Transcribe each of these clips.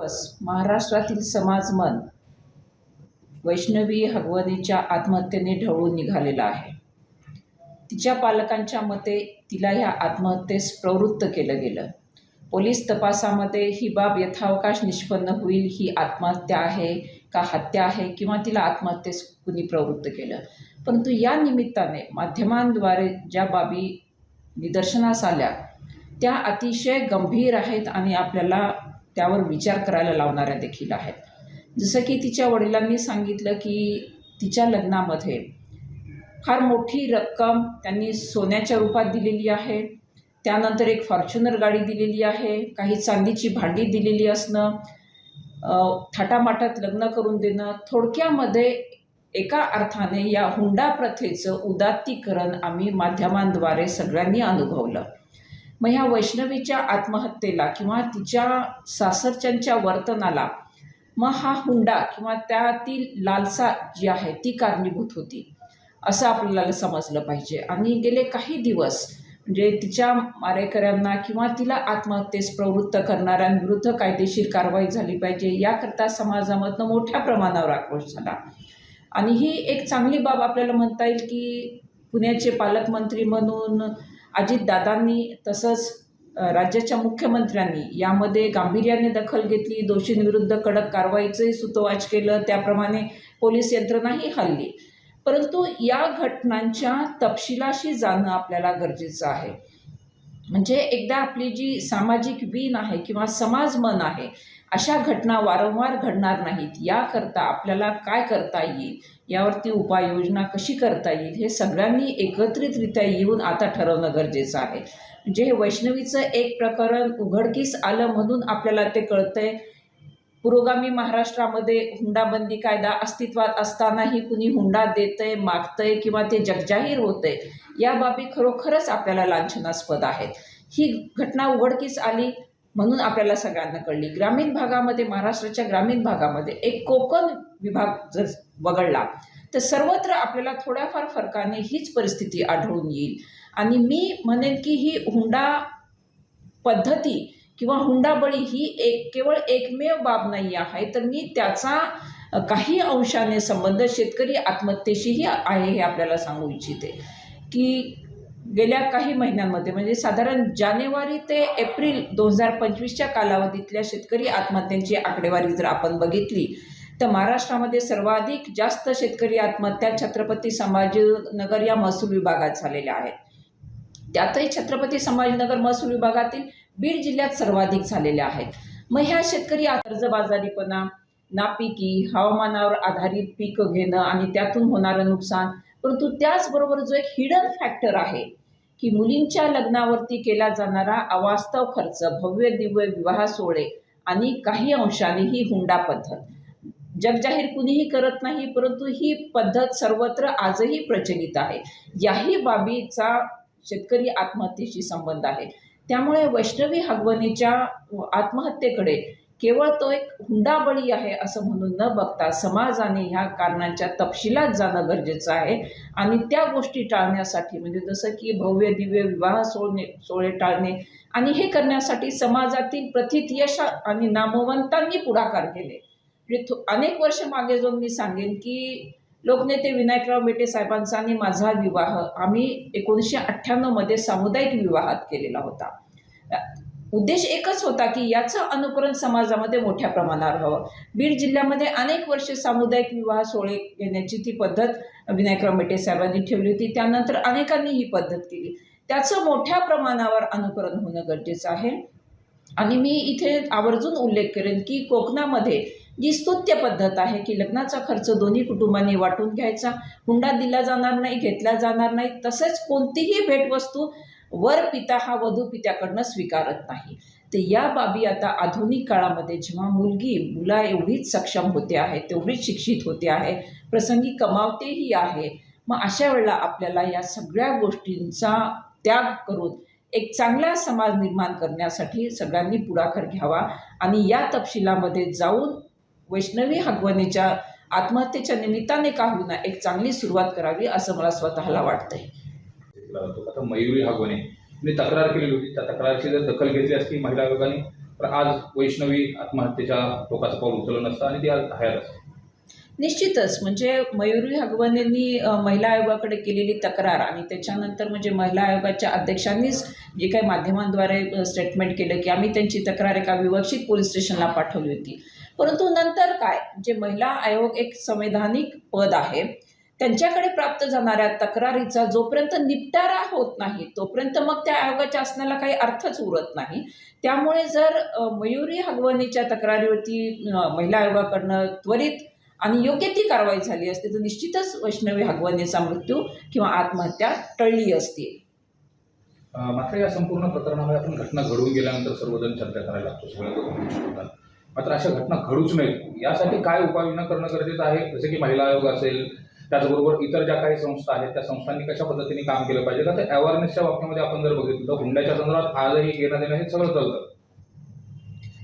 दिवस महाराष्ट्रातील समाजमन वैष्णवी हगवदीच्या आत्महत्येने ढवळून निघालेला आहे. तिच्या पालकांच्या मते तिला ह्या आत्महत्येस प्रवृत्त केलं गेलं. पोलीस तपासामध्ये ही बाब यथावकाश निष्पन्न होईल ही आत्महत्या आहे का हत्या आहे किंवा तिला आत्महत्येस कुणी प्रवृत्त केलं? परंतु या निमित्ताने माध्यमांद्वारे ज्या बाबी निदर्शनास आल्या त्या अतिशय गंभीर आहेत आणि आपल्याला त्यावर विचार करायला लावणाऱ्या देखील आहेत. जसं की तिच्या वडिलांनी सांगितलं की तिच्या लग्नामध्ये फार मोठी रक्कम त्यांनी सोन्याच्या रूपात दिलेली आहे. त्यानंतर एक फॉर्च्युनर गाडी दिलेली आहे. काही चांदीची भांडी दिलेली असणं थाटामाटात लग्न करून देणं थोडक्यामध्ये एका अर्थाने या हुंडा प्रथेचं उदात्तीकरण आम्ही माध्यमांद्वारे सगळ्यांनी अनुभवलं. मग ह्या वैष्णवीच्या आत्महत्येला किंवा तिच्या सासरच्यांच्या वर्तनाला मग हा हुंडा किंवा त्यातील लालसा जी आहे ती कारणीभूत होती असं आपल्याला समजलं पाहिजे. आणि गेले काही दिवस म्हणजे तिच्या मारेकऱ्यांना किंवा तिला आत्महत्येस प्रवृत्त करणाऱ्यांविरुद्ध कायदेशीर कारवाई झाली पाहिजे याकरता समाजामधनं मोठ्या प्रमाणावर आक्रोश झाला. आणि ही एक चांगली बाब आपल्याला म्हणता येईल की पुण्याचे पालकमंत्री म्हणून अजितदादांनी तसंच राज्याच्या मुख्यमंत्र्यांनी यामध्ये गांभीर्याने दखल घेतली दोषींविरुद्ध कडक कारवाईचंही सुतोवाच केलं त्याप्रमाणे पोलीस यंत्रणाही हल्ली. परंतु या घटनांच्या तपशिलाशी जाणं आपल्याला गरजेचं आहे. म्हणजे एकदा आपली जी सामाजिक वीण आहे किंवा समाज मन आहे अशा घटना वारंवार घडणार नाहीत. याकरता आपल्याला काय करता येईल? यावरती उपाययोजना कशी करता येईल हे सगळ्यांनी एकत्रितरित्या येऊन आता ठरवणं गरजेचं आहे. म्हणजे हे वैष्णवीचं एक प्रकरण उघडकीस आलं म्हणून आपल्याला ते कळतंय. पुरोगामी महाराष्ट्रामध्ये हुंडाबंदी कायदा अस्तित्वात असतानाही कुणी हुंडा देतंय मागतंय किंवा ते जगजाहीर होतंय या बाबी खरोखरच आपल्याला लांछनास्पद आहेत. ही घटना उघडकीस आली म्हणून आपल्याला सगळ्यांना कळली. ग्रामीण भागामध्ये महाराष्ट्राच्या ग्रामीण भागामध्ये एक कोकण विभाग जर वगळला तर सर्वत्र आपल्याला थोड्याफार फरकाने हीच परिस्थिती आढळून येईल. आणि मी म्हणेन की ही हुंडा पद्धती किंवा हुंडाबळी ही एक केवळ एकमेव बाब नाही आहे तर मी त्याचा काही अंशाने संबंध शेतकरी आत्महत्येशीही आहे हे आपल्याला सांगू इच्छिते. की गेल्या काही महिन्यांमध्ये म्हणजे साधारण जानेवारी ते एप्रिल दोन हजार पंचवीसच्या कालावधीतल्या शेतकरी आत्महत्यांची आकडेवारी जर आपण बघितली तर महाराष्ट्रामध्ये सर्वाधिक जास्त शेतकरी आत्महत्या छत्रपती संभाजीनगर या महसूल विभागात झालेल्या आहेत. त्यातही छत्रपती संभाजीनगर महसूल विभागातील बीड जिल्ह्यात सर्वाधिक झालेल्या आहेत. मग ह्या शेतकरी कर्जबाजारीपणा नापिकी हवामानावर आधारित पीक घेणं आणि त्यातून होणारं नुकसान परंतु त्याचबरोबर जो एक हिडन फॅक्टर आहे की मुलींच्या लग्नावरती केला जाणारा अवास्तव खर्च भव्य दिव्य विवाह सोहळे आणि काही अंशाने ही हुंडा पद्धत. जगजाहीर कुणीही करत नाही परंतु ही पद्धत सर्वत्र आजही प्रचलित आहे. याही बाबीचा शेतकरी आत्महत्येशी संबंध आहे. त्यामुळे वैष्णवी हगवणीच्या आत्महत्येकडे केवळ तो एक हुंडाबळी आहे असं म्हणून न बघता समाजाने ह्या कारणांच्या तपशिलात जाणं गरजेचं आहे. आणि त्या गोष्टी टाळण्यासाठी म्हणजे जसं की भव्य दिव्य विवाह सोडणे सोहळे टाळणे आणि हे करण्यासाठी समाजातील प्रथित यश आणि नामवंतांनी पुढाकार केले म्हणजे थो- अनेक वर्ष मागे जाऊन मी सांगेन की लोकनेते विनायकराव मेटे साहेबांचा आणि माझा विवाह आम्ही एकोणीसशे अठ्ठ्याण्णवमध्ये सामुदायिक विवाहात केलेला होता. उद्देश एकच होता की याचं अनुकरण समाजामध्ये मोठ्या प्रमाणावर व्हावं. बीड जिल्ह्यामध्ये अनेक वर्षे सामुदायिक विवाह सोहळे घेण्याची ती पद्धत विनायकराव मेटे साहेबांनी ठेवली होती. त्यानंतर अनेकांनी ही पद्धत केली. त्याचं मोठ्या प्रमाणावर अनुकरण होणं गरजेचं आहे. आणि मी इथे आवर्जून उल्लेख करेन की कोकणामध्ये जी स्तुत्य पद्धत आहे की लग्नाचा खर्च दोन्ही कुटुंबांनी वाटून घ्यायचा हुंडा दिला जाणार नाही घेतला जाणार नाही तसेच कोणतीही भेटवस्तू वर पिता हा वधू पित्याकडनं स्वीकारत नाही. तर या बाबी आता आधुनिक काळामध्ये जेव्हा मुलगी मुला एवढीच सक्षम होते आहे तेवढीच शिक्षित होते आहे प्रसंगी कमावतेही आहे मग अशा वेळेला आपल्याला या सगळ्या गोष्टींचा त्याग करून एक चांगला समाज निर्माण करण्यासाठी सगळ्यांनी पुढाकार घ्यावा आणि या तपशिलामध्ये जाऊन वैष्णवी हगवणीच्या आत्महत्येच्या निमित्ताने का होईना एक चांगली सुरुवात करावी असं मला स्वतःला वाटतंय. केला जातो. आता मयुरी हागवणे मी तक्रार केलेली होती. त्या तक्रारची जर दखल घेतली असती महिला आयोगाने तर आज वैष्णवी आत्महत्येच्या टोकाचं पाऊल उचललं नसतं आणि ती आज हयात असते निश्चितच. म्हणजे मयुरी हगवणेंनी महिला आयोगाकडे केलेली तक्रार आणि त्याच्यानंतर म्हणजे महिला आयोगाच्या अध्यक्षांनीच जे काही माध्यमांद्वारे स्टेटमेंट केलं की आम्ही त्यांची तक्रार एका विवक्षित पोलीस स्टेशनला पाठवली होती. परंतु नंतर काय? जे महिला आयोग एक संवैधानिक पद आहे त्यांच्याकडे प्राप्त जाणाऱ्या तक्रारीचा जोपर्यंत निपटारा होत नाही तोपर्यंत मग त्या आयोगाच्या असण्याला काही अर्थच उरत नाही. त्यामुळे जर मयुरी हगवणीच्या तक्रारीवरती महिला आयोगाकडनं त्वरित आणि योग्य ती कारवाई झाली असती तर निश्चितच वैष्णवी हगवणीचा मृत्यू किंवा आत्महत्या टळली असती. मात्र या संपूर्ण प्रकरणामध्ये आपण घटना घडवून गेल्यानंतर सर्वजण चर्चा करायला लागतो सगळ्या मात्र अशा घटना घडूच नयेत. यासाठी काय उपाययोजना करणं गरजेचं आहे? जसं की महिला आयोग असेल त्याचबरोबर इतर ज्या काही संस्था आहेत त्या संस्थांनी कशा पद्धतीने काम केलं पाहिजे? का तर अवेअरनेसच्या बाबतीमध्ये आपण जर बघितलं तर हुंड्याच्या संदर्भात आजही घेणं देणं हे सगळं चालतं.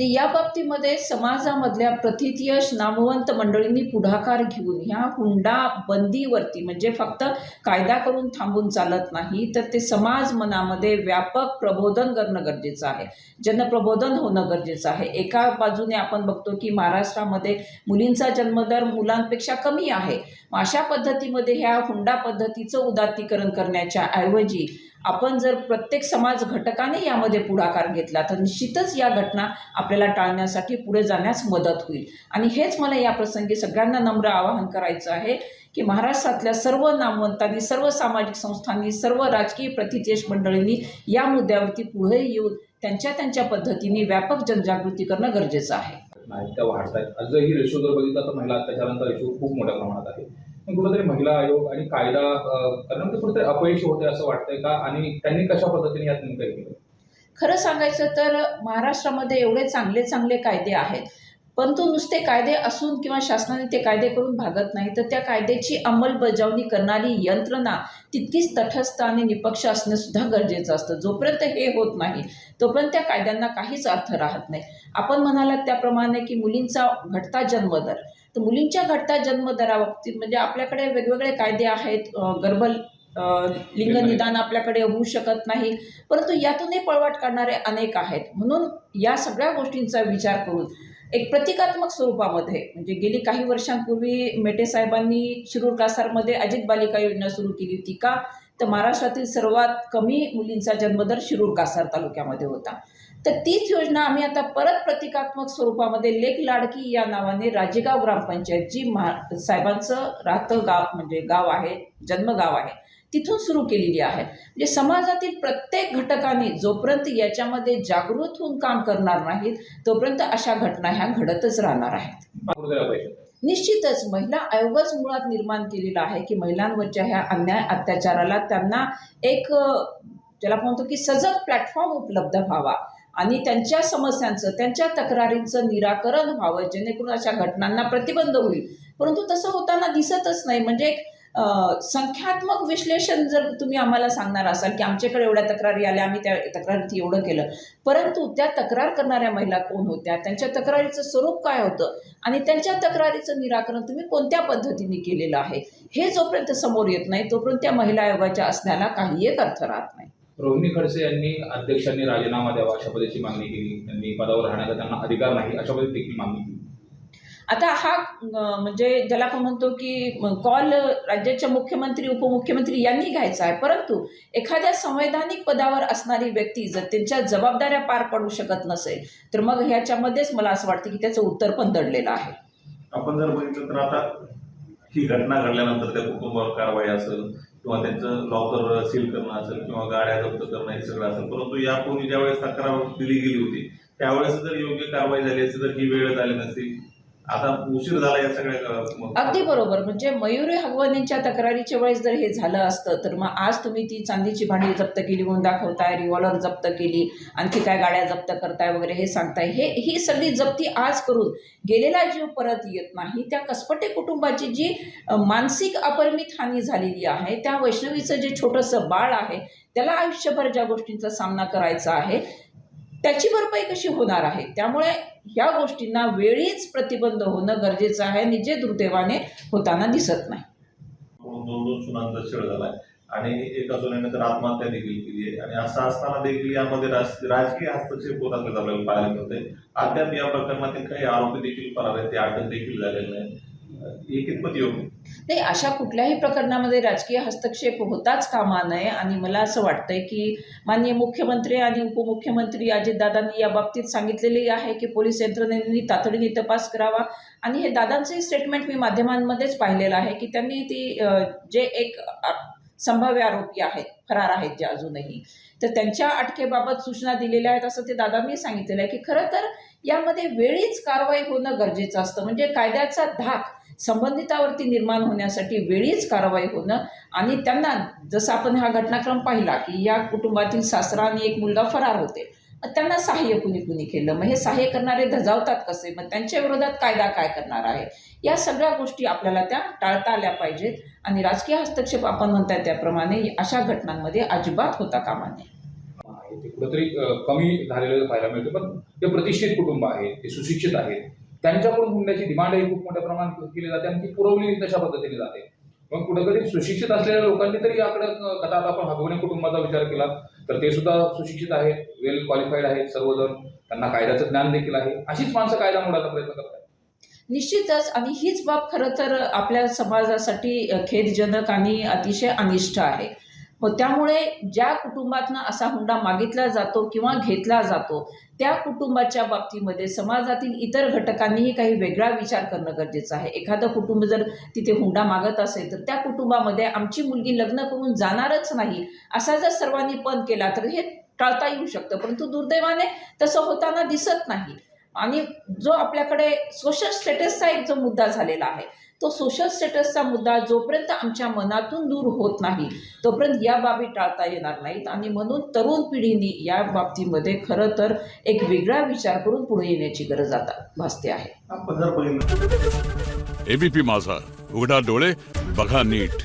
या बाबतीमध्ये समाजामधल्या प्रथितीयश नामवंत मंडळींनी पुढाकार घेऊन ह्या हुंडा बंदीवरती म्हणजे फक्त कायदा करून थांबून चालत नाही तर ते समाज मनामध्ये व्यापक प्रबोधन करणं गरजेचं आहे. जनप्रबोधन होणं गरजेचं आहे. एका बाजूने आपण बघतो की महाराष्ट्रामध्ये मुलींचा जन्मदर मुलांपेक्षा कमी आहे. अशा पद्धतीमध्ये ह्या हुंडा पद्धतीचं उदात्तीकरण करण्याच्या ऐवजी आपण जर प्रत्येक समाज घटकाने यामध्ये पुढाकार घेतला तर निश्चितच या घटना आपल्याला टाळण्यासाठी पुढे जाण्यास मदत होईल. आणि हेच मला या प्रसंगी सगळ्यांना नम्र आवाहन करायचं आहे की महाराष्ट्रातल्या सर्व नामवंतांनी सर्व सामाजिक संस्थांनी सर्व राजकीय प्रतिदेश मंडळींनी या मुद्द्यावरती पुढे येऊन त्यांच्या त्यांच्या पद्धतीने व्यापक जनजागृती करणं गरजेचं आहे. नाही त्या वाढत आहेत आजही रेशो जर बघितला तर महिला अत्याचारांचा रेशो खूप मोठ्या प्रमाणात आहे. पण कुठेतरी महिला आयोग आणि कायदा कारण ते कुठेतरी अपयशी होते असं वाटतंय का? आणि त्यांनी कशा पद्धतीने यात नेमकं केलं? खरं सांगायचं तर महाराष्ट्रामध्ये एवढे चांगले चांगले कायदे आहेत. परंतु नुसते कायदे असून किंवा शासनाने ते कायदे करून भागत नाही तर त्या कायद्याची अंमलबजावणी करणारी यंत्रणा तितकीच तटस्थ आणि निपक्ष असणं सुद्धा गरजेचं असतं. जोपर्यंत हे होत नाही तोपर्यंत त्या कायद्यांना काहीच अर्थ राहत नाही. आपण म्हणालात त्याप्रमाणे की मुलींचा घटता जन्मदर तर मुलींच्या घटता जन्मदराबाबतीत म्हणजे आपल्याकडे वेगवेगळे कायदे आहेत गर्भ अं, लिंगनिदान आपल्याकडे होऊ शकत नाही परंतु यातूनही पळवाट काढणारे अनेक आहेत. म्हणून या सगळ्या गोष्टींचा विचार करून एक प्रतिकात्मक स्वरूपामध्ये म्हणजे गेली काही वर्षांपूर्वी मेटे साहेबांनी शिरूर कासारमध्ये अजित बालिका योजना सुरू केली होती का? तर महाराष्ट्रातील सर्वात कमी मुलींचा जन्मदर शिरूर कासार तालुक्यामध्ये होता. तर तीच योजना आम्ही आता परत प्रतिकात्मक स्वरूपामध्ये लेख लाडकी या नावाने राजेगाव ग्रामपंचायत जी महा साहेबांचं राहतं गाव म्हणजे गाव आहे जन्मगाव आहे. तिथून सुरू केलेली आहे. म्हणजे समाजातील प्रत्येक घटकाने जोपर्यंत याच्यामध्ये जागृत होऊन काम करणार नाहीत तोपर्यंत अशा घटना ह्या घडतच राहणार आहेत. निश्चितच महिला आयोगच मुळात निर्माण केलेला आहे की महिलांवरच्या ह्या अन्याय अत्याचाराला त्यांना एक त्याला ज्याला म्हणतो की सजग प्लॅटफॉर्म उपलब्ध व्हावा आणि त्यांच्या समस्यांचं त्यांच्या तक्रारींचं निराकरण व्हावं जेणेकरून अशा घटनांना प्रतिबंध होईल. परंतु तसं होताना दिसतच नाही. म्हणजे एक संख्यात्मक विश्लेषण जर तुम्ही आम्हाला सांगणार असाल की आमच्याकडे एवढ्या तक्रारी आल्या आम्ही त्या तक्रारीत एवढं केलं. परंतु त्या तक्रार करणाऱ्या महिला कोण होत्या? त्यांच्या तक्रारीचं स्वरूप काय होतं? आणि त्यांच्या तक्रारीचं निराकरण तुम्ही कोणत्या पद्धतीने केलेलं आहे? हे जोपर्यंत समोर येत नाही तोपर्यंत त्या महिला आयोगाच्या असण्याला काही एक अर्थ राहत नाही. रोहिणी खडसे यांनी अध्यक्षांनी राजीनामा द्यावा अशा पद्धतीची मागणी केली. त्यांनी पदावर राहण्याचा त्यांना अधिकार नाही अशा पद्धती मागणी केली. आता हा म्हणजे ज्याला आपण म्हणतो की कॉल राज्याच्या मुख्यमंत्री उपमुख्यमंत्री यांनी घ्यायचा आहे. परंतु एखाद्या संवैधानिक पदावर असणारी व्यक्ती जर त्यांच्या जबाबदाऱ्या पार पाडू शकत नसेल तर मग ह्याच्यामध्येच मला असं वाटतं की त्याचं उत्तर पण दडलेलं आहे. आपण जर बघितलं तर आता ही घटना घडल्यानंतर त्या कुटुंबावर कारवाई असेल किंवा त्यांचं लॉकर सील करणं असेल किंवा गाड्या जप्त करणं हे सगळं असेल. परंतु यापूर्वी ज्यावेळेस तक्रार दिली गेली होती त्यावेळेस जर योग्य कारवाई झाली असती तर ही वेळ झाली नसती. आता उशीर झाला या सगळ्या अगदी बरोबर. म्हणजे मयुरी हगवणींच्या तक्रारीच्या वेळेस जर हे झालं असतं तर मग आज तुम्ही ती चांदीची भांडी जप्त केली म्हणून दाखवताय रिव्हॉल्वर जप्त केली आणखी काय गाड्या जप्त करताय वगैरे हे सांगताय. हे ही सगळी जप्ती आज करून गेलेला जीव परत येत नाही. त्या कसपटे कुटुंबाची जी मानसिक अपरिमित हानी झालेली आहे त्या वैष्णवीचं जे छोटंसं बाळ आहे त्याला आयुष्यभर ज्या गोष्टींचा सामना करायचा आहे त्याची भरपाई कशी होणार आहे? त्यामुळे ह्या गोष्टींना वेळीच प्रतिबंध होणं गरजेचं आहे आणि जे दुर्दैवाने होताना दिसत नाही. दोन दोन सुनांचा छळ झालाय. आणि एका सोन्यानंतर आत्महत्या देखील केली आहे. आणि असं असताना देखील यामध्ये राज- राजकीय हस्तक्षेप होत असल्याचं आपल्याला पाहायला मिळते अद्याप या प्रकरणातील काही आरोपी देखील फरार आहेत. ते अटक देखील झालेले नाही. हे कितपत योग्य? नाही अशा कुठल्याही प्रकरणामध्ये राजकीय हस्तक्षेप होताच कामा नये. आणि मला असं वाटतंय की माननीय मुख्यमंत्री आणि उपमुख्यमंत्री अजितदादांनी या बाबतीत सांगितलेले आहे की पोलीस यंत्रणेने तातडीने तपास करावा. आणि हे दादांचे स्टेटमेंट मी माध्यमांमध्येच पाहिलेलं आहे की त्यांनी ती जे एक संभाव्य आरोपी आहेत फरार आहेत जे अजूनही तर त्यांच्या अटकेबाबत सूचना दिलेल्या आहेत असं ते दादांनी सांगितलेलं आहे की खरं तर यामध्ये वेळीच कारवाई होणं गरजेचं असतं. म्हणजे कायद्याचा धाक संबंधितावरती निर्माण होण्यासाठी वेळीच कारवाई होणं आणि त्यांना जसं आपण हा घटनाक्रम पाहिला की या कुटुंबातील सासरा आणि एक मुलगा फरार होते मग त्यांना सहाय्य कुणी कुणी केलं? मग हे सहाय्य करणारे धजावतात कसे? मग त्यांच्या विरोधात कायदा काय करणार आहे? या सगळ्या गोष्टी आपल्याला त्या टाळता आल्या पाहिजेत आणि राजकीय हस्तक्षेप आपण म्हणताय त्याप्रमाणे अशा घटनांमध्ये अजिबात होता कामा नये. आहे कमी झालेलं पाहायला मिळतं पण ते प्रतिष्ठित कुटुंब आहे ते सुशिक्षित आहेत. त्यांच्याकडून हुंड्याची डिमांडही खूप मोठ्या प्रमाणात केली जाते आणि ती पुरवली तशा पद्धतीने जाते. मग कुठेतरी सुशिक्षित असलेल्या लोकांनी तरी याकडे कथा आता आपण हगवणे कुटुंबाचा विचार केला तर ते सुद्धा सुशिक्षित आहेत वेल क्वालिफाईड आहेत सर्वजण. त्यांना कायद्याचं ज्ञान देखील आहे. अशीच माणसं कायदा मोडायचा प्रयत्न करतात. निश्चितच आणि हीच बाब खरं तर आपल्या समाजासाठी खेदजनक आणि अतिशय अनिष्ट आहे. त्यामुळे ज्या कुटुंबातनं असा हुंडा मागितला जातो किंवा घेतला जातो त्या कुटुंबाच्या बाबतीमध्ये समाजातील इतर घटकांनीही काही वेगळा विचार करणं गरजेचं आहे. एखादं कुटुंब जर तिथे हुंडा मागत असेल तर त्या कुटुंबामध्ये आमची मुलगी लग्न करून जाणारच नाही असा जर सर्वांनी पण केला तर हे टाळता येऊ शकतं. परंतु दुर्दैवाने तसं होताना दिसत नाही. आणि जो आपल्याकडे सोशल स्टेटसचा एक जो मुद्दा झालेला आहे तो सोशल स्टेटसचा मुद्दा जोपर्यंत आमच्या मनातून दूर होत नाही तोपर्यंत या बाबी टाळता येणार नाहीत. आणि म्हणून तरुण पिढीने या बाबतीमध्ये खरं तर एक वेगळा विचार करून पुढे येण्याची गरज आता भासते आहे. एबीपी माझा. उघडा डोळे बघा नीट.